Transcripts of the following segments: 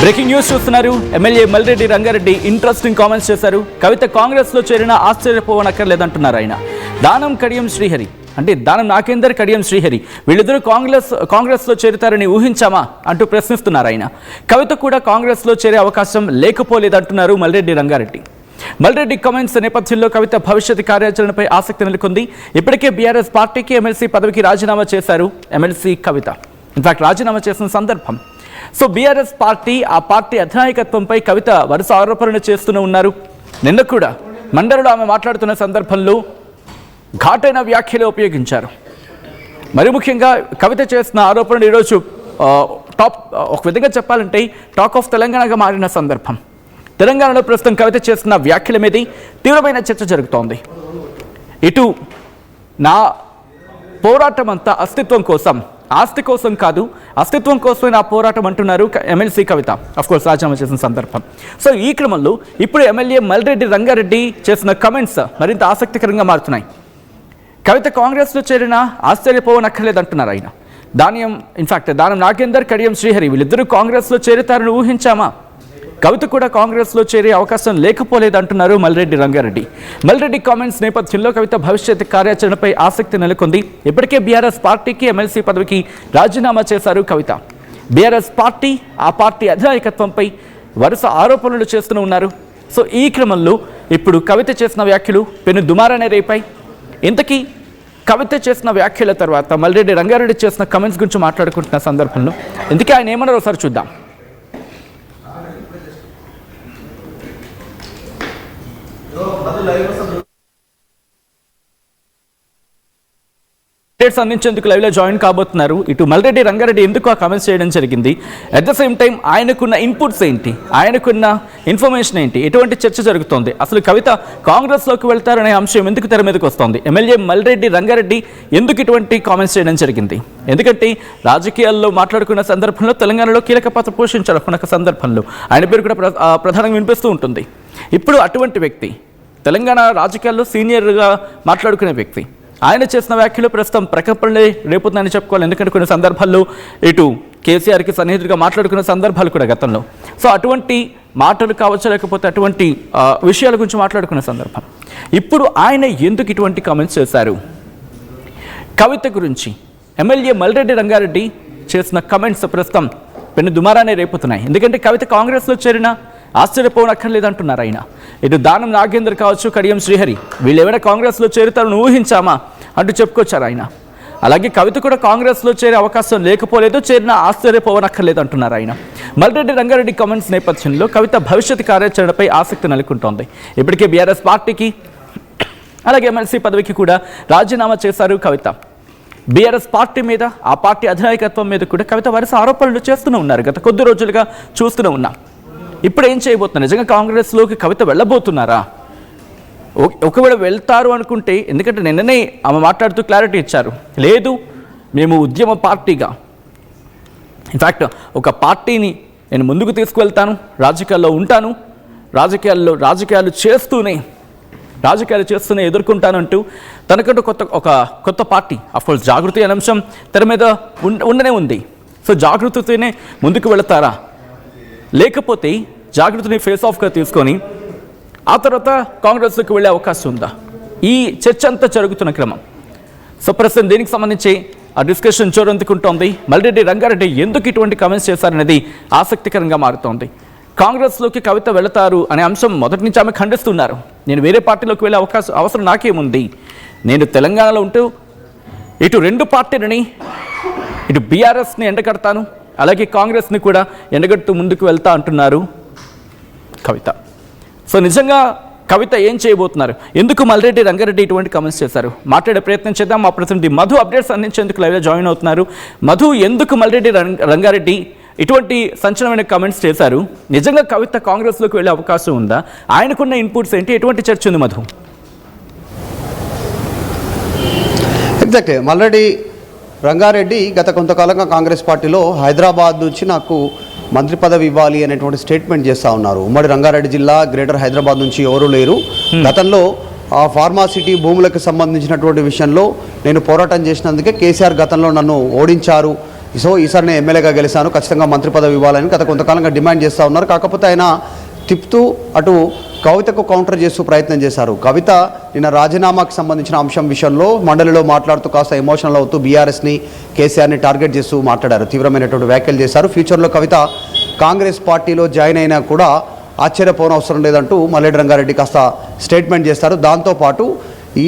Breaking news చూస్తున్నారు. MLA Malreddy Rangareddy interesting comments చేశారు. కవిత కాంగ్రెస్లో చేరిన ఆశ్చర్యపోవనక్కర్లేదంటున్నారు ఆయన. దానం కడియం శ్రీహరి. అంటే దానం నాకేందర్ కడియం శ్రీహరి? వీళ్ళిద్దరూ కాంగ్రెస్ కాంగ్రెస్లో చేరుతారని ఊహించామా అంటూ ప్రశ్నిస్తున్నారు ఆయన. కవిత కూడా కాంగ్రెస్లో చేరే అవకాశం లేకపోలేదంటున్నారు మల్రెడ్డి రంగారెడ్డి. మల్రెడ్డి కామెంట్స్ నేపథ్యంలో కవిత భవిష్యత్ కార్యాచరణపై ఆసక్తి నెలకొంది. ఇప్పటికే బీఆర్ఎస్ పార్టీకి ఎమ్మెల్సీ పదవికి రాజీనామా చేశారు ఎమ్మెల్సీ కవిత. ఇన్ఫాక్ట్ రాజీనామా చేసిన సందర్భం సో బీఆర్ఎస్ పార్టీ ఆ పార్టీ అధినాయకత్వంపై కవిత వరుస ఆరోపణలు చేస్తూనే ఉన్నారు. నిన్న కూడా మండలిలో ఆమె మాట్లాడుతున్న సందర్భంలో ఘాటైన వ్యాఖ్యలు ఉపయోగించారు. మరి ముఖ్యంగా కవిత చేసిన ఆరోపణలు ఈరోజు టాప్ ఒక విధంగా చెప్పాలంటే టాక్ ఆఫ్ తెలంగాణగా మారిన సందర్భం. తెలంగాణలో ప్రస్తుతం కవిత చేస్తున్న వ్యాఖ్యల మీద తీవ్రమైన చర్చ జరుగుతోంది. ఇటు నా పోరాటం అంతా అస్తిత్వం కోసం ఆస్తి కోసం కాదు అస్తిత్వం కోసమే నా పోరాటం అంటున్నారు ఎమ్మెల్సీ కవిత. కోర్స్ రాజీనామా చేసిన సందర్భం. సో ఈ క్రమంలో ఇప్పుడు ఎమ్మెల్యే మల్రెడ్డి రంగారెడ్డి చేసిన కమెంట్స్ మరింత ఆసక్తికరంగా మారుతున్నాయి. కవిత కాంగ్రెస్లో చేరిన ఆశ్చర్యపోవనక్కర్లేదంటున్నారు ఆయన. దానియం ఇన్ఫాక్ట్ దానం నాగేందర్ కడియం శ్రీహరి వీళ్ళిద్దరూ కాంగ్రెస్లో చేరుతారని ఊహించామా? కవిత కూడా కాంగ్రెస్లో చేరే అవకాశం లేకపోలేదంటున్నారు మల్రెడ్డి రంగారెడ్డి. మల్రెడ్డి కామెంట్స్ నేపథ్యంలో కవిత భవిష్యత్ కార్యాచరణపై ఆసక్తి నెలకొంది. ఇప్పటికే బీఆర్ఎస్ పార్టీకి ఎమ్మెల్సీ పదవికి రాజీనామా చేశారు కవిత. బీఆర్ఎస్ పార్టీ ఆ పార్టీ అధినాయకత్వంపై వరుస ఆరోపణలు చేస్తూనే ఉన్నారు. సో ఈ క్రమంలో ఇప్పుడు కవిత చేసిన వ్యాఖ్యలు పెను దుమారానే రేపై ఇంతకీ కవిత చేసిన వ్యాఖ్యల తర్వాత మల్రెడ్డి రంగారెడ్డి చేసిన కమెంట్స్ గురించి మాట్లాడుకుంటున్న సందర్భంలో ఇందుకే ఆయన ఏమన్నారో ఒకసారి చూద్దాం. అప్డేట్స్ అందించేందుకు లైవ్లో జాయిన్ కాబోతున్నారు. ఇటు మల్రెడ్డి రంగారెడ్డి ఎందుకు ఆ కామెంట్స్ చేయడం జరిగింది? అట్ ద సేమ్ టైం ఆయనకున్న ఇన్పుట్స్ ఏంటి? ఆయనకున్న ఇన్ఫర్మేషన్ ఏంటి? ఎటువంటి చర్చ జరుగుతోంది? అసలు కవిత కాంగ్రెస్లోకి వెళ్తారనే అంశం ఎందుకు తెర మీదకి వస్తోంది? ఎమ్మెల్యే మల్రెడ్డి రంగారెడ్డి ఎందుకు ఇటువంటి కామెంట్స్ చేయడం జరిగింది? ఎందుకంటే రాజకీయాల్లో మాట్లాడుకున్న సందర్భంలో తెలంగాణలో కీలక పాత్ర పోషించారు. ఒక సందర్భంలో ఆయన పేరు కూడా ప్ర- ప్రధానంగా వినిపిస్తూ ఉంటుంది. ఇప్పుడు అటువంటి వ్యక్తి తెలంగాణ రాజకీయాల్లో సీనియర్గా మాట్లాడుకునే వ్యక్తి. ఆయన చేసిన వ్యాఖ్యలు ప్రస్తుతం ప్రకంపనలే రేపుతుందని చెప్పుకోవాలి. ఎందుకంటే కొన్ని సందర్భాల్లో ఇటు కేసీఆర్కి సన్నిహితుడిగా మాట్లాడుకున్న సందర్భాలు కూడా గతంలో. సో అటువంటి మాటలు కావచ్చు లేకపోతే అటువంటి విషయాల గురించి మాట్లాడుకున్న సందర్భం. ఇప్పుడు ఆయన ఎందుకు ఇటువంటి కామెంట్స్ చేశారు? కవిత గురించి. ఎమ్మెల్యే మల్రెడ్డి రంగారెడ్డి చేసిన కమెంట్స్ ప్రస్తుతం పెను దుమారానే రేపుతున్నాయి. ఎందుకంటే కవిత కాంగ్రెస్లో చేరిన ఆశ్చర్యపోనక్కర్లేదంటున్నారు ఆయన. ఇటు దానం నాగేందర్ కావచ్చు కడియం శ్రీహరి వీళ్ళు ఏమైనా కాంగ్రెస్లో చేరుతారని ఊహించామా? అంటూ చెప్పుకొచ్చారు ఆయన. అలాగే కవిత కూడా కాంగ్రెస్లో చేరే అవకాశం లేకపోలేదు చేరిన ఆశ్చర్యపోవనక్కర్లేదు అంటున్నారు ఆయన. మల్రెడ్డి రంగారెడ్డి కామెంట్స్ నేపథ్యంలో కవిత భవిష్యత్ కార్యాచరణపై ఆసక్తి నెలకొంటోంది. ఇప్పటికే బీఆర్ఎస్ పార్టీకి అలాగే ఎమ్మెల్సీ పదవికి కూడా రాజీనామా చేశారు కవిత. బీఆర్ఎస్ పార్టీ మీద ఆ పార్టీ అధినాయకత్వం మీద కూడా కవిత వరుస ఆరోపణలు చేస్తూనే ఉన్నారు. గత కొద్ది రోజులుగా చూస్తూనే ఉన్నాం. ఇప్పుడు ఏం చేయబోతున్నారు? నిజంగా కాంగ్రెస్లోకి కవిత వెళ్ళబోతున్నారా? ఒకవేళ వెళ్తారు అనుకుంటే ఎందుకంటే నిన్ననే ఆమె మాట్లాడుతూ క్లారిటీ ఇచ్చారు. లేదు మేము ఉద్యమ పార్టీగా. ఇన్ఫ్యాక్ట్ ఒక పార్టీని నేను ముందుకు తీసుకువెళ్తాను రాజకీయాల్లో ఉంటాను రాజకీయాల్లో రాజకీయాలు చేస్తూనే రాజకీయాలు చేస్తూనే ఎదుర్కొంటానంటూ తనకంటూ కొత్త ఒక కొత్త పార్టీ అఫ్కోర్స్ జాగృతి అనే అంశం తెర మీద ఉండ- ఉండనే ఉంది. సో జాగృతితోనే ముందుకు వెళతారా? లేకపోతే జాగ్రత్తని ఫేస్ ఆఫ్గా తీసుకొని ఆ తర్వాత కాంగ్రెస్లోకి వెళ్ళే అవకాశం ఉందా? ఈ చర్చ అంతా జరుగుతున్న క్రమం. సో ప్రస్తుతం దీనికి సంబంధించి ఆ డిస్కషన్ చోరందుకుంటోంది మల్లిరెడ్డి రంగారెడ్డి ఎందుకు ఇటువంటి కమెంట్స్ చేశారనేది ఆసక్తికరంగా మారుతోంది. కాంగ్రెస్లోకి కవిత వెళతారు అనే అంశం మొదటి నుంచి ఆమె ఖండిస్తున్నారు. నేను వేరే పార్టీలోకి వెళ్ళే అవకాశం అవసరం నాకేముంది? నేను తెలంగాణలో ఉంటూ ఇటు రెండు పార్టీలని ఇటు బీఆర్ఎస్ని ఎండగడతాను అలాగే కాంగ్రెస్ని కూడా ఎండగడుతూ ముందుకు వెళ్తా అంటున్నారు కవిత. సో నిజంగా కవిత ఏం చేయబోతున్నారు? ఎందుకు మల్రెడ్డి రంగారెడ్డి ఇటువంటి కమెంట్స్ చేశారు? మాట్లాడే ప్రయత్నం చేద్దాం. మా ప్రతినిధి మధు అప్డేట్స్ అందించేందుకు లైవ్లో జాయిన్ అవుతున్నారు. మధు ఎందుకు మల్రెడ్డి రంగారెడ్డి ఇటువంటి సంచలనమైన కమెంట్స్ చేశారు? నిజంగా కవిత కాంగ్రెస్లోకి వెళ్ళే అవకాశం ఉందా? ఆయనకున్న ఇన్పుట్స్ ఏంటి? ఎటువంటి చర్చ ఉంది మధు? ఎగ్జాక్ట్లీ మల్రెడ్డి రంగారెడ్డి గత కొంతకాలంగా కాంగ్రెస్ పార్టీలో హైదరాబాద్ నుంచి నాకు మంత్రి పదవి ఇవ్వాలి అనేటువంటి స్టేట్మెంట్ చేస్తూ ఉన్నారు. ఉమ్మడి రంగారెడ్డి జిల్లా గ్రేటర్ హైదరాబాద్ నుంచి ఎవరూ లేరు. గతంలో ఆ ఫార్మాసిటీ భూములకు సంబంధించినటువంటి విషయంలో నేను పోరాటం చేసినందుకే కేసీఆర్ గతంలో నన్ను ఓడించారు. సో ఈసారి నేను ఎమ్మెల్యేగా గెలిచాను. ఖచ్చితంగా మంత్రి పదవి ఇవ్వాలని గత కొంతకాలంగా డిమాండ్ చేస్తూ ఉన్నారు. కాకపోతే ఆయన తిప్పుతూ అటు కవితకు కౌంటర్ చేస్తూ ప్రయత్నం చేశారు. కవిత నిన్న రాజీనామాకి సంబంధించిన అంశం విషయంలో మండలిలో మాట్లాడుతూ కాస్త ఎమోషనల్ అవుతూ బీఆర్ఎస్ని కేసీఆర్ని టార్గెట్ చేస్తూ మాట్లాడారు. తీవ్రమైనటువంటి వ్యాఖ్యలు చేశారు. ఫ్యూచర్లో కవిత కాంగ్రెస్ పార్టీలో జాయిన్ అయినా కూడా ఆశ్చర్యపోవడం అవసరం లేదంటూ మల్లెడ్డి రంగారెడ్డి కాస్త స్టేట్మెంట్ చేస్తారు. దాంతోపాటు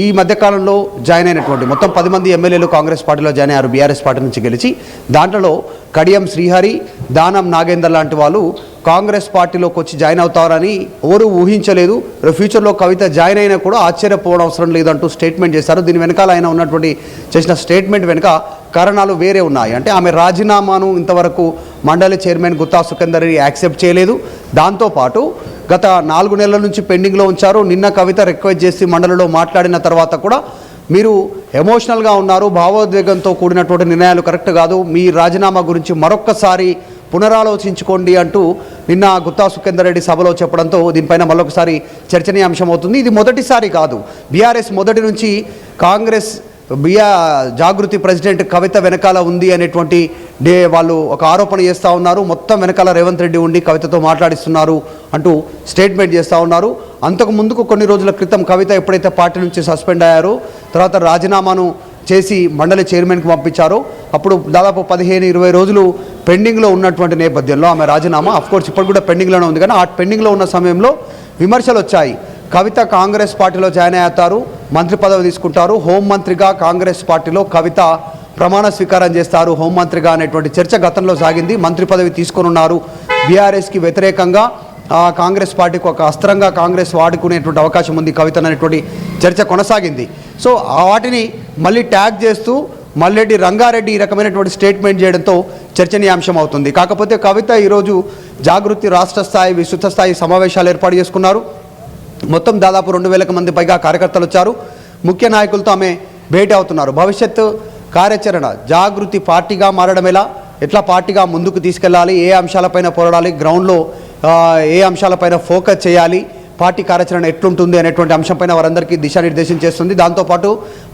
ఈ మధ్యకాలంలో జాయిన్ అయినటువంటి మొత్తం పది మంది ఎమ్మెల్యేలు కాంగ్రెస్ పార్టీలో జాయిన్ అయ్యారు. బీఆర్ఎస్ పార్టీ నుంచి గెలిచి దాంట్లో కడియం శ్రీహరి దానం నాగేందర్ లాంటి వాళ్ళు కాంగ్రెస్ పార్టీలోకి వచ్చి జాయిన్ అవుతారని ఎవరు ఊహించలేదు. ఫ్యూచర్లో కవిత జాయిన్ అయినా కూడా ఆశ్చర్యపోవడం అవసరం లేదంటూ స్టేట్మెంట్ చేశారు. దీని వెనకాల ఆయన ఉన్నటువంటి చేసిన స్టేట్మెంట్ వెనుక కారణాలు వేరే ఉన్నాయి. అంటే ఆమె రాజీనామాను ఇంతవరకు మండలి చైర్మన్ గుత్తా సుఖేందర్ యాక్సెప్ట్ చేయలేదు. దాంతోపాటు గత నాలుగు నెలల నుంచి పెండింగ్లో ఉంచారు. నిన్న కవిత రిక్వెస్ట్ చేసి మండలిలో మాట్లాడిన తర్వాత కూడా మీరు ఎమోషనల్గా ఉన్నారు. భావోద్వేగంతో కూడినటువంటి నిర్ణయాలు కరెక్ట్ కాదు. మీ రాజీనామా గురించి మరొక్కసారి పునరాలోచించుకోండి అంటూ నిన్న గుత్తా సుఖేందర్ రెడ్డి సభలో చెప్పడంతో దీనిపైన మరొకసారి చర్చనీయాంశం అవుతుంది ఇది మొదటిసారి కాదు. బీఆర్ఎస్ మొదటి నుంచి కాంగ్రెస్ బియా జాగృతి ప్రెసిడెంట్ కవిత వెనకాల ఉంది అనేటువంటి డే వాళ్ళు ఒక ఆరోపణ చేస్తూ ఉన్నారు. మొత్తం వెనకాల రేవంత్ రెడ్డి ఉండి కవితతో మాట్లాడిస్తున్నారు అంటూ స్టేట్మెంట్ చేస్తూ ఉన్నారు. అంతకు ముందుకు కొన్ని రోజుల క్రితం కవిత ఎప్పుడైతే పార్టీ నుంచి సస్పెండ్ అయ్యారో తర్వాత రాజీనామాను చేసి మండలి చైర్మన్కి పంపించారు. అప్పుడు దాదాపు పదిహేను ఇరవై రోజులు పెండింగ్లో ఉన్నటువంటి నేపథ్యంలో ఆమె రాజీనామా. కోర్స్ ఇప్పుడు కూడా పెండింగ్లోనే ఉంది. కానీ ఆ పెండింగ్లో ఉన్న సమయంలో విమర్శలు వచ్చాయి. కవిత కాంగ్రెస్ పార్టీలో జాయిన్ అవుతారు. మంత్రి పదవి తీసుకుంటారు. హోంమంత్రిగా కాంగ్రెస్ పార్టీలో కవిత ప్రమాణ స్వీకారం చేస్తారు. హోంమంత్రిగా అనేటువంటి చర్చ గతంలో సాగింది. మంత్రి పదవి తీసుకొనున్నారు. బీఆర్ఎస్కి వ్యతిరేకంగా కాంగ్రెస్ పార్టీకి ఒక అస్త్రంగా కాంగ్రెస్ వాడుకునేటువంటి అవకాశం ఉంది కవిత అనేటువంటి చర్చ కొనసాగింది. సో ఆ వాటిని మళ్ళీ ట్యాగ్ చేస్తూ మల్లెడ్డి రంగారెడ్డి ఈ రకమైనటువంటి స్టేట్మెంట్ చేయడంతో చర్చనీయాంశం అవుతుంది కాకపోతే కవిత ఈరోజు జాగృతి రాష్ట్ర స్థాయి విస్తృత స్థాయి సమావేశాలు ఏర్పాటు చేసుకున్నారు. మొత్తం దాదాపు రెండు వేలకు మంది పైగా కార్యకర్తలు వచ్చారు. ముఖ్య నాయకులతో ఆమె భేటీ అవుతున్నారు. భవిష్యత్తు కార్యాచరణ జాగృతి పార్టీగా మారడం ఎలా? ఎట్లా పార్టీగా ముందుకు తీసుకెళ్ళాలి? ఏ అంశాలపైన పోరాడాలి? గ్రౌండ్లో ఏ అంశాలపైన ఫోకస్ చేయాలి? పార్టీ కార్యాచరణ ఎట్లుంటుంది అనేటువంటి అంశంపైన వారందరికీ దిశానిర్దేశం చేస్తుంది. దాంతోపాటు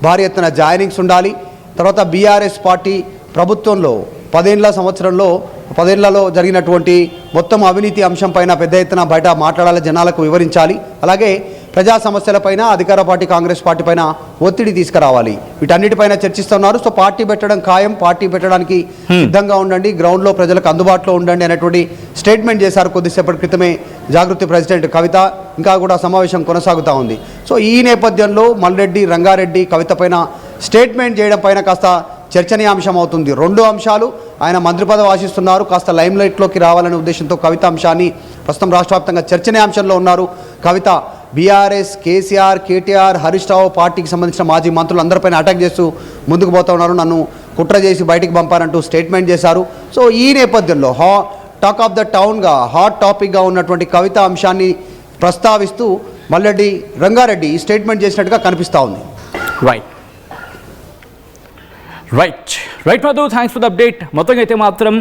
భారీ ఎత్తున జాయినింగ్స్ ఉండాలి. తర్వాత బీఆర్ఎస్ పార్టీ ప్రభుత్వంలో పదేళ్ళ సంవత్సరంలో పదేళ్ళలో జరిగినటువంటి మొత్తం అవినీతి అంశంపైన పెద్ద ఎత్తున బయట మాట్లాడాలి జనాలకు వివరించాలి. అలాగే ప్రజా సమస్యలపైన అధికార పార్టీ కాంగ్రెస్ పార్టీ పైన ఒత్తిడి తీసుకురావాలి. వీటన్నిటిపైన చర్చిస్తున్నారు. సో పార్టీ పెట్టడం ఖాయం. పార్టీ పెట్టడానికి సిద్ధంగా ఉండండి. గ్రౌండ్లో ప్రజలకు అందుబాటులో ఉండండి అనేటువంటి స్టేట్మెంట్ చేశారు కొద్దిసేపటి క్రితమే జాగృతి ప్రెసిడెంట్ కవిత. ఇంకా కూడా సమావేశం కొనసాగుతూ ఉంది. సో ఈ నేపథ్యంలో మల్రెడ్డి రంగారెడ్డి కవిత పైన స్టేట్మెంట్ చేయడం పైన కాస్త చర్చనీయాంశం అవుతుంది. రెండు అంశాలు ఆయన మంత్రి పదవి ఆశిస్తున్నారు. కాస్త లైమ్ లైట్లోకి రావాలనే ఉద్దేశంతో కవిత అంశాన్ని ప్రస్తుతం రాష్ట్ర వ్యాప్తంగా చర్చనీయాంశంలో ఉన్నారు. Kavitha BRS KCR KTR Harish Rao పార్టీకి సంబంధించిన మాజీ మంత్రులు అందరిపైన అటాక్ చేస్తూ ముందుకు పోతా ఉన్నారు. నన్ను కుట్ర చేసి బయటికి పంపారంటూ స్టేట్మెంట్ చేశారు. సో ఈ నేపథ్యంలో హా టాక్ ఆఫ్ ద టౌన్గా హాట్ టాపిక్గా ఉన్నటువంటి కవిత అంశాన్ని ప్రస్తావిస్తూ మల్లెడ్డి రంగారెడ్డి ఈ స్టేట్మెంట్ చేసినట్టుగా కనిపిస్తూ ఉంది. Right right right Madhu thanks for the update మొత్తంగా అయితే మాత్రం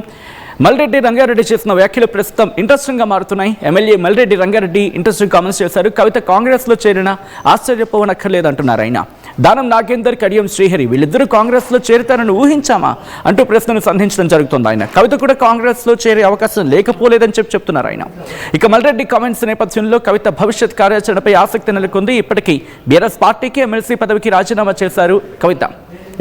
మల్రెడ్డి రంగారెడ్డి చేసిన వ్యాఖ్యలు ప్రస్తుతం ఇంట్రెస్టింగ్గా మారుతున్నాయి. MLA Malreddy Rangareddy interesting comments చేశారు. కవిత కాంగ్రెస్లో చేరిన ఆశ్చర్యపోవనక్కర్లేదంటున్నారు ఆయన. దానం నాగేందర్ కడియం శ్రీహరి వీళ్ళిద్దరూ కాంగ్రెస్లో చేరుతారని ఊహించామా? అంటూ ప్రశ్నను సంధించడం జరుగుతుంది ఆయన. కవిత కూడా కాంగ్రెస్లో చేరే అవకాశం లేకపోలేదని చెప్పి చెప్తున్నారు ఆయన. ఇక మల్రెడ్డి కామెంట్స్ నేపథ్యంలో కవిత భవిష్యత్ కార్యాచరణపై ఆసక్తి నెలకొంది. ఇప్పటికీ బీఆర్ఎస్ పార్టీకి ఎమ్మెల్సీ పదవికి రాజీనామా చేశారు కవిత.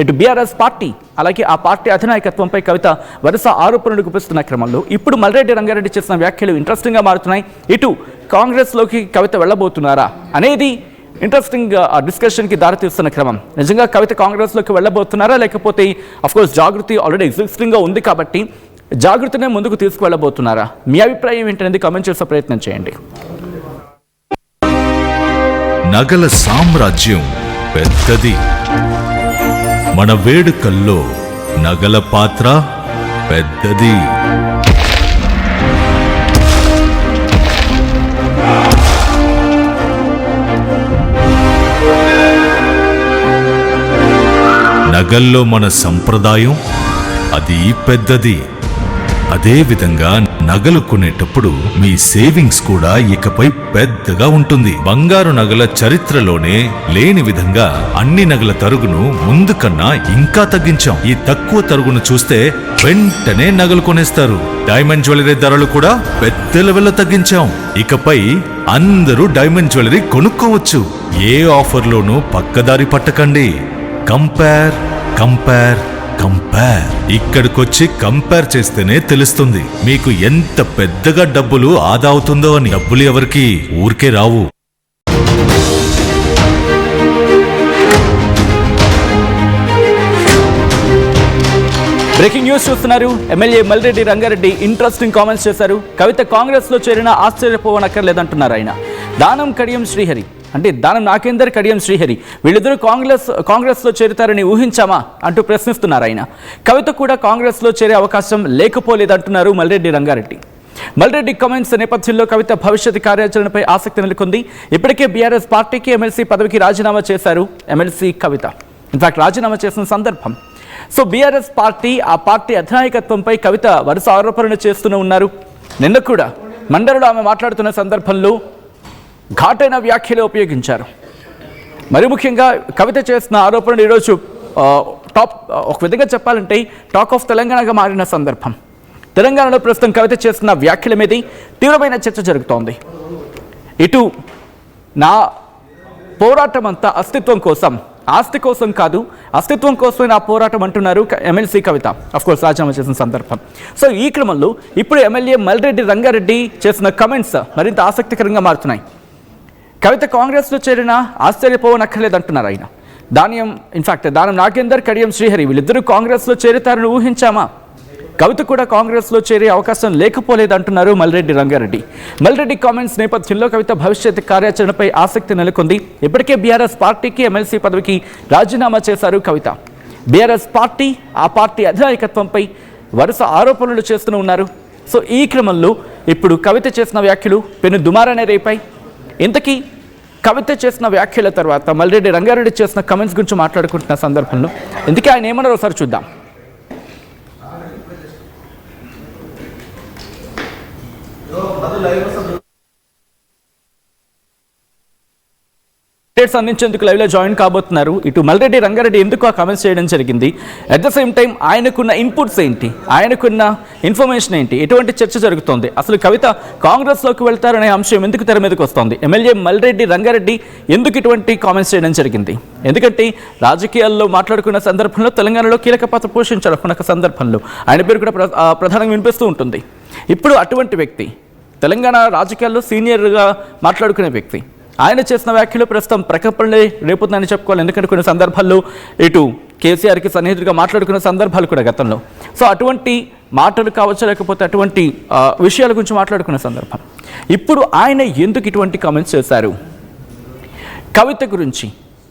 ఇటు బీఆర్ఎస్ పార్టీ అలాగే ఆ పార్టీ అధినాయకత్వంపై కవిత వరుస ఆరోపణలు గుప్పిస్తున్న క్రమంలో ఇప్పుడు మల్రెడ్డి రంగారెడ్డి చేసిన వ్యాఖ్యలు ఇంట్రెస్టింగ్గా మారుతున్నాయి. ఇటు కాంగ్రెస్లోకి కవిత వెళ్ళబోతున్నారా అనేది ఇంట్రెస్టింగ్ డిస్కషన్కి దారితీస్తున్న క్రమం. నిజంగా కవిత కాంగ్రెస్లోకి వెళ్ళబోతున్నారా? లేకపోతే అఫ్కోర్స్ జాగృతి ఆల్రెడీ ఎగ్జిస్టింగ్గా ఉంది కాబట్టి జాగృతినే ముందుకు తీసుకువెళ్ళబోతున్నారా? మీ అభిప్రాయం ఏంటనేది కామెంట్ చేసే ప్రయత్నం చేయండి. నగల సామ్రాజ్యం పెద్దది. మన వేడుకల్లో నగల పాత్ర పెద్దది. నగల్లో మన సంప్రదాయం అది పెద్దది. అదే విధంగా నగలు కొనేటప్పుడు మీ సేవింగ్స్ కూడా ఇకపై పెద్దగా ఉంటుంది. బంగారు నగల చరిత్రలోనే లేని విధంగా అన్ని నగల తరుగును ముందు కన్నా ఇంకా తగ్గించాం. ఈ తక్కువ తరుగును చూస్తే వెంటనే నగలు కొనేస్తారు. డైమండ్ జ్యువెలరీ ధరలు కూడా పెద్ద లెవెల్లో తగ్గించాం. ఇకపై అందరూ డైమండ్ జ్యువెలరీ కొనుక్కోవచ్చు. ఏ ఆఫర్లోనూ పక్కదారి పట్టకండి. Compare compare. కంపేర్ ఇక్కడికొచ్చి కంపేర్ చేస్తేనే తెలుస్తుంది. మీకు ఎంత పెద్దగా డబ్బులు ఆదా అవుతుందో అని. డబ్బులు ఎవరికి ఊరికే రావు. బ్రేకింగ్ న్యూస్ చూస్తున్నారు. MLA Malreddy Rangareddy interesting comments చేశారు. కవిత కాంగ్రెస్లో చేరిన ఆశ్చర్యపోవనక్కర్లేదంటున్నారు ఆయన. దానం కడియం శ్రీహరి. అంటే దానం నాకేందర్ కడియం శ్రీహరి? వీళ్ళిద్దరూ కాంగ్రెస్ కాంగ్రెస్లో చేరుతారని ఊహించామా? అంటూ ప్రశ్నిస్తున్నారు ఆయన. కవిత కూడా కాంగ్రెస్లో చేరే అవకాశం లేకపోలేదంటున్నారు మల్రెడ్డి రంగారెడ్డి. మల్రెడ్డి కామెంట్స్ నేపథ్యంలో కవిత భవిష్యత్ కార్యాచరణపై ఆసక్తి నెలకొంది. ఇప్పటికే బీఆర్ఎస్ పార్టీకి ఎమ్మెల్సీ పదవికి రాజీనామా చేశారు ఎమ్మెల్సీ కవిత. ఇన్ఫాక్ట్ రాజీనామా చేసిన సందర్భం. సో బీఆర్ఎస్ పార్టీ ఆ పార్టీ అధినాయకత్వంపై కవిత వరుస ఆరోపణలు చేస్తూనే ఉన్నారు. నిన్న కూడా మండలిలో ఆమె మాట్లాడుతున్న సందర్భంలో ఘాటైన వ్యాఖ్యలు ఉపయోగించారు. మరి ముఖ్యంగా కవిత చేసిన ఆరోపణలు ఈరోజు టాప్ ఒక విధంగా చెప్పాలంటే టాక్ ఆఫ్ తెలంగాణగా మారిన సందర్భం. తెలంగాణలో ప్రస్తుతం కవిత చేస్తున్న వ్యాఖ్యల మీద తీవ్రమైన చర్చ జరుగుతోంది. ఇటు నా పోరాటం అంతా అస్తిత్వం కోసం ఆస్తి కోసం కాదు అస్తిత్వం కోసమే నా పోరాటం అంటున్నారు ఎమ్మెల్సీ కవిత. కోర్స్ రాజీనామా చేసిన సందర్భం. సో ఈ క్రమంలో ఇప్పుడు ఎమ్మెల్యే మల్రెడ్డి రంగారెడ్డి చేసిన కమెంట్స్ మరింత ఆసక్తికరంగా మారుతున్నాయి. కవిత కాంగ్రెస్లో చేరిన ఆశ్చర్యపోవనక్కర్లేదంటున్నారు ఆయన. దానియం ఇన్ఫాక్ట్ దానం నాగేందర్ కడియం శ్రీహరి వీళ్ళిద్దరూ కాంగ్రెస్లో చేరుతారని ఊహించామా? కవిత కూడా కాంగ్రెస్లో చేరే అవకాశం లేకపోలేదంటున్నారు మల్రెడ్డి రంగారెడ్డి. మల్రెడ్డి కామెంట్స్ నేపథ్యంలో కవిత భవిష్యత్ కార్యాచరణపై ఆసక్తి నెలకొంది. ఇప్పటికే బీఆర్ఎస్ పార్టీకి ఎమ్మెల్సీ పదవికి రాజీనామా చేశారు కవిత. బీఆర్ఎస్ పార్టీ ఆ పార్టీ అధినాయకత్వంపై వరుస ఆరోపణలు చేస్తూనే ఉన్నారు. సో ఈ క్రమంలో ఇప్పుడు కవిత చేసిన వ్యాఖ్యలు పెను దుమారనే రేపై ఇంతకీ కవిత చేసిన వ్యాఖ్యల తర్వాత మల్రెడ్డి రంగారెడ్డి చేసిన కమెంట్స్ గురించి మాట్లాడుకుంటున్న సందర్భంలో ఇందుకే ఆయన ఏమన్నారో ఒకసారి చూద్దాం. అప్డేట్స్ అందించేందుకు లైవ్లో జాయిన్ కాబోతున్నారు. ఇటు మల్రెడ్డి రంగారెడ్డి ఎందుకు ఆ కామెంట్స్ చేయడం జరిగింది? అట్ ద సేమ్ టైం ఆయనకున్న ఇన్పుట్స్ ఏంటి? ఆయనకున్న ఇన్ఫర్మేషన్ ఏంటి? ఎటువంటి చర్చ జరుగుతోంది? అసలు కవిత కాంగ్రెస్లోకి వెళ్తారనే అంశం ఎందుకు తెర మీదకి వస్తోంది? ఎమ్మెల్యే మల్రెడ్డి రంగారెడ్డి ఎందుకు ఇటువంటి కామెంట్స్ చేయడం జరిగింది? ఎందుకంటే రాజకీయాల్లో మాట్లాడుకున్న సందర్భంలో తెలంగాణలో కీలక పాత్ర పోషించారు. ఒక సందర్భంలో ఆయన పేరు కూడా ప్ర- ప్రధానంగా వినిపిస్తూ ఉంటుంది. ఇప్పుడు అటువంటి వ్యక్తి తెలంగాణ రాజకీయాల్లో సీనియర్గా మాట్లాడుకునే వ్యక్తి ఆయన చేసిన వ్యాఖ్యలు ప్రస్తుతం ప్రకంపనలే రేపుతుందని చెప్పుకోవాలి. ఎందుకంటే కొన్ని సందర్భాల్లో ఇటు కేసీఆర్కి సన్నిహితుడిగా మాట్లాడుకున్న సందర్భాలు కూడా గతంలో. సో అటువంటి మాటలు కావచ్చు లేకపోతే అటువంటి విషయాల గురించి మాట్లాడుకున్న సందర్భం ఇప్పుడు ఆయన ఎందుకు ఇటువంటి కామెంట్స్ చేశారు? కవిత గురించి.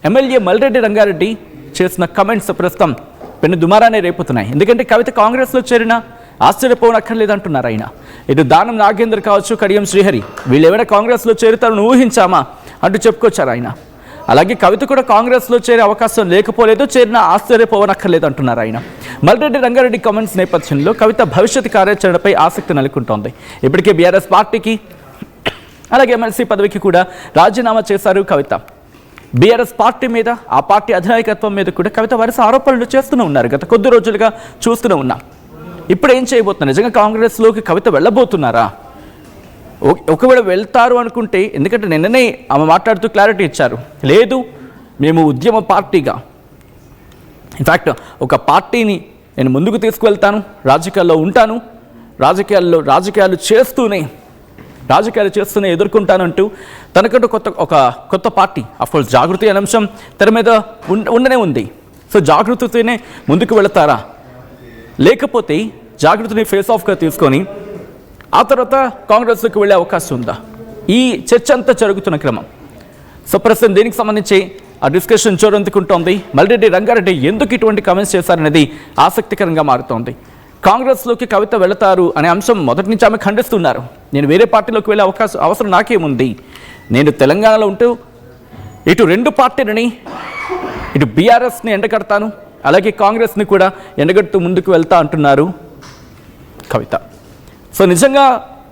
ఎమ్మెల్యే మల్రెడ్డి రంగారెడ్డి చేసిన కమెంట్స్ ప్రస్తుతం పెను దుమారానే రేపుతున్నాయి. ఎందుకంటే కవిత కాంగ్రెస్లో చేరిన ఆశ్చర్యపోనక్కర్లేదంటున్నారు ఆయన. ఇటు దానం నాగేందర్ కావచ్చు కడియం శ్రీహరి. వీళ్ళు ఎవరైనా కాంగ్రెస్లో చేరుతారని ఊహించామా? అంటూ చెప్పుకొచ్చారు ఆయన. అలాగే కవిత కూడా కాంగ్రెస్లో చేరే అవకాశం లేకపోలేదు చేరిన ఆశ్చర్యపోవనక్కర్లేదు అంటున్నారు ఆయన. మల్రెడ్డి రంగారెడ్డి కామెంట్స్ నేపథ్యంలో కవిత భవిష్యత్ కార్యాచరణపై ఆసక్తి నెలకొంటోంది. ఇప్పటికే బీఆర్ఎస్ పార్టీకి అలాగే ఎమ్మెల్సీ పదవికి కూడా రాజీనామా చేశారు కవిత. బీఆర్ఎస్ పార్టీ మీద ఆ పార్టీ అధినాయకత్వం మీద కూడా కవిత వరుస ఆరోపణలు చేస్తూనే ఉన్నారు. గత కొద్ది రోజులుగా చూస్తూనే ఉన్నాం. ఇప్పుడు ఏం చేయబోతున్నారు? నిజంగా కాంగ్రెస్లోకి కవిత వెళ్ళబోతున్నారా? ఒకవేళ వెళ్తారు అనుకుంటే ఎందుకంటే నిన్ననే ఆమె మాట్లాడుతూ క్లారిటీ ఇచ్చారు. లేదు మేము ఉద్యమ పార్టీగా. ఇన్ఫ్యాక్ట్ ఒక పార్టీని నేను ముందుకు తీసుకువెళ్తాను రాజకీయాల్లో ఉంటాను రాజకీయాల్లో రాజకీయాలు చేస్తూనే రాజకీయాలు చేస్తూనే ఎదుర్కొంటానంటూ తనకంటూ కొత్త ఒక కొత్త పార్టీ అఫ్కోర్స్ జాగృతి అనే అంశం తెర మీద ఉండ- ఉండనే ఉంది. సో జాగృతితోనే ముందుకు వెళతారా? లేకపోతే జాగ్రత్తని ఫేస్ ఆఫ్గా తీసుకొని ఆ తర్వాత కాంగ్రెస్లోకి వెళ్ళే అవకాశం ఉందా? ఈ చర్చ అంతా జరుగుతున్న క్రమం. సో ప్రస్తుతం దీనికి సంబంధించి ఆ డిస్కషన్ చోరందుకుంటోంది మల్రెడ్డి రంగారెడ్డి ఎందుకు ఇటువంటి కమెంట్స్ చేశారనేది ఆసక్తికరంగా మారుతోంది. కాంగ్రెస్లోకి కవిత వెళతారు అనే అంశం మొదటి నుంచి ఆమె ఖండిస్తున్నారు. నేను వేరే పార్టీలోకి వెళ్ళే అవకాశం అవసరం నాకేముంది? నేను తెలంగాణలో ఉంటూ ఇటు రెండు పార్టీలని ఇటు బీఆర్ఎస్ని ఎండగడతాను అలాగే కాంగ్రెస్ని కూడా ఎండగడుతూ ముందుకు వెళ్తా అంటున్నారు కవిత. సో నిజంగా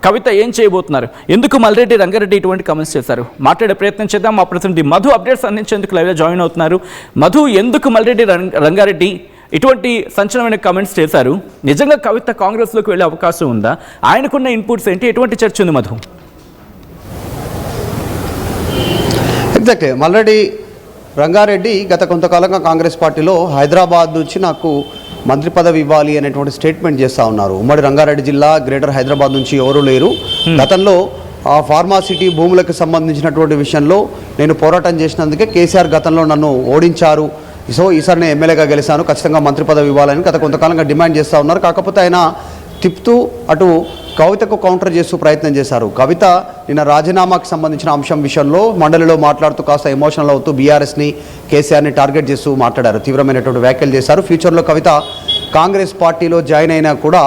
కవిత ఏం చేయబోతున్నారు? ఎందుకు మల్రెడ్డి రంగారెడ్డి ఇటువంటి కమెంట్స్ చేశారు? మాట్లాడే ప్రయత్నం చేద్దాం. మా ప్రతినిధి మధు అప్డేట్స్ అందించేందుకు లైవ్లో జాయిన్ అవుతున్నారు. మధు ఎందుకు మల్రెడ్డి రంగారెడ్డి ఇటువంటి సంచలనమైన కమెంట్స్ చేశారు? నిజంగా కవిత కాంగ్రెస్లోకి వెళ్ళే అవకాశం ఉందా? ఆయనకున్న ఇన్పుట్స్ ఏంటి? ఎటువంటి చర్చ ఉంది మధు? ఎగ్జాక్ట్లీ మల్రెడ్డి రంగారెడ్డి గత కొంతకాలంగా కాంగ్రెస్ పార్టీలో హైదరాబాద్ నుంచి నాకు మంత్రి పదవి ఇవ్వాలి అనేటువంటి స్టేట్మెంట్ చేస్తూ ఉన్నారు. ఉమ్మడి రంగారెడ్డి జిల్లా గ్రేటర్ హైదరాబాద్ నుంచి ఎవరూ లేరు. గతంలో ఆ ఫార్మాసిటీ భూములకు సంబంధించినటువంటి విషయంలో నేను పోరాటం చేసినందుకే కేసీఆర్ గతంలో నన్ను ఓడించారు. సో ఈసారి నేను ఎమ్మెల్యేగా గెలిచాను. ఖచ్చితంగా మంత్రి పదవి ఇవ్వాలని గత కొంతకాలంగా డిమాండ్ చేస్తూ ఉన్నారు. కాకపోతే ఆయన తిప్పుతూ అటు కవితకు కౌంటర్ చేస్తూ ప్రయత్నం చేశారు. కవిత నిన్న రాజీనామాకు సంబంధించిన అంశం విషయంలో మండలిలో మాట్లాడుతూ కాస్త ఎమోషనల్ అవుతూ బీఆర్ఎస్ని కేసీఆర్ని టార్గెట్ చేస్తూ మాట్లాడారు. తీవ్రమైనటువంటి వ్యాఖ్యలు చేశారు. ఫ్యూచర్లో కవిత కాంగ్రెస్ పార్టీలో జాయిన్ అయినా కూడా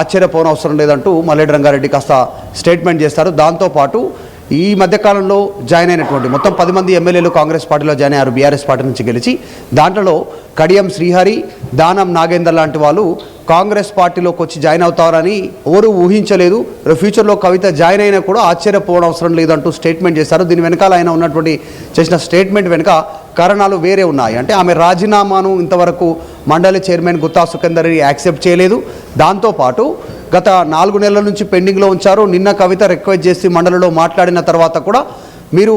ఆశ్చర్యపోనవసరం లేదంటూ మల్లెడ్డి రంగారెడ్డి కాస్త స్టేట్మెంట్ చేస్తారు. దాంతోపాటు ఈ మధ్యకాలంలో జాయిన్ అయినటువంటి మొత్తం పది మంది ఎమ్మెల్యేలు కాంగ్రెస్ పార్టీలో జాయిన్ అయ్యారు. బీఆర్ఎస్ పార్టీ నుంచి గెలిచి దాంట్లో కడియం శ్రీహరి దానం నాగేందర్ లాంటి వాళ్ళు కాంగ్రెస్ పార్టీలోకి వచ్చి జాయిన్ అవుతారని ఎవరు ఊహించలేదు. రేపు ఫ్యూచర్లో కవిత జాయిన్ అయినా కూడా ఆశ్చర్యపోవడం అవసరం లేదంటూ స్టేట్మెంట్ చేశారు. దీని వెనకాల ఆయన ఉన్నటువంటి చేసిన స్టేట్మెంట్ వెనుక కారణాలు వేరే ఉన్నాయి. అంటే ఆమె రాజీనామాను ఇంతవరకు మండలి చైర్మన్ గుత్తా సుఖేందర్ యాక్సెప్ట్ చేయలేదు. దాంతోపాటు గత నాలుగు నెలల నుంచి పెండింగ్లో ఉంచారు. నిన్న కవిత రిక్వెస్ట్ చేసి మండలిలో మాట్లాడిన తర్వాత కూడా మీరు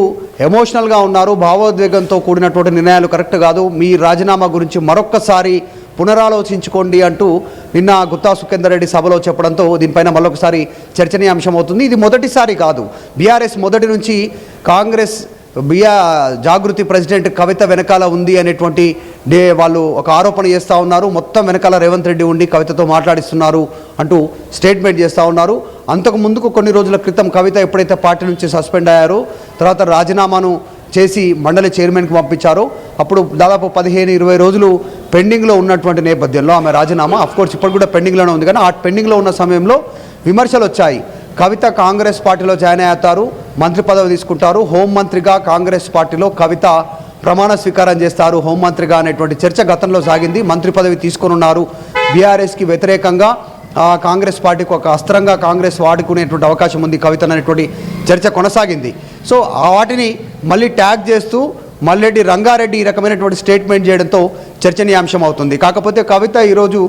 ఎమోషనల్గా ఉన్నారు. భావోద్వేగంతో కూడినటువంటి నిర్ణయాలు కరెక్ట్ కాదు. మీ రాజీనామా గురించి మరొక్కసారి పునరాలోచించుకోండి అంటూ నిన్న గుత్తా సుఖేందర్ రెడ్డి సభలో చెప్పడంతో దీనిపైన మరొకసారి చర్చనీయాంశం అవుతుంది ఇది మొదటిసారి కాదు. బీఆర్ఎస్ మొదటి నుంచి కాంగ్రెస్ బియా జాగృతి ప్రెసిడెంట్ కవిత వెనకాల ఉంది అనేటువంటి డే వాళ్ళు ఒక ఆరోపణ చేస్తూ ఉన్నారు. మొత్తం వెనకాల రేవంత్ రెడ్డి ఉండి కవితతో మాట్లాడిస్తున్నారు అంటూ స్టేట్మెంట్ చేస్తూ ఉన్నారు. అంతకు ముందుకు కొన్ని రోజుల క్రితం కవిత ఎప్పుడైతే పార్టీ నుంచి సస్పెండ్ అయ్యారో తర్వాత రాజీనామాను చేసి మండలి చైర్మన్కి పంపించారు. అప్పుడు దాదాపు పదిహేను ఇరవై రోజులు పెండింగ్లో ఉన్నటువంటి నేపథ్యంలో ఆమె రాజీనామా. అఫ్కోర్స్ ఇప్పుడు కూడా పెండింగ్లోనే ఉంది. కానీ ఆ పెండింగ్లో ఉన్న సమయంలో విమర్శలు వచ్చాయి. కవిత కాంగ్రెస్ పార్టీలో జాయిన్ అవుతారు. మంత్రి పదవి తీసుకుంటారు. హోంమంత్రిగా కాంగ్రెస్ పార్టీలో కవిత ప్రమాణ స్వీకారం చేస్తారు. హోంమంత్రిగా అనేటువంటి చర్చ గతంలో సాగింది. మంత్రి పదవి తీసుకొనున్నారు బీఆర్ఎస్కి వ్యతిరేకంగా కాంగ్రెస్ పార్టీకి ఒక అస్త్రంగా కాంగ్రెస్ వాడుకునేటువంటి అవకాశం ఉంది కవిత అనేటువంటి చర్చ కొనసాగింది. సో ఆ వాటిని మళ్ళీ ట్యాగ్ చేస్తూ మల్లెడ్డి రంగారెడ్డి ఈ రకమైనటువంటి స్టేట్మెంట్ చేయడంతో చర్చనీయాంశం అవుతుంది. కాకపోతే కవిత ఈరోజు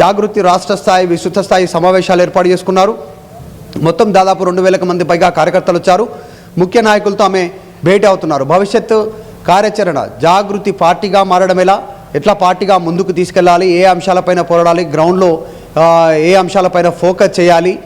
జాగృతి రాష్ట్ర స్థాయి విస్తృత స్థాయి సమావేశాలు ఏర్పాటు చేసుకున్నారు. మొత్తం దాదాపు రెండు వేలకు మంది పైగా కార్యకర్తలు వచ్చారు. ముఖ్య నాయకులతో ఆమె భేటీ అవుతున్నారు. భవిష్యత్తు కార్యాచరణ జాగృతి పార్టీగా మారడం ఎలా? ఎట్లా పార్టీగా ముందుకు తీసుకెళ్ళాలి? ఏ అంశాలపైన పోరాడాలి? గ్రౌండ్లో ఏ అంశాలపైన ఫోకస్ చేయాలి?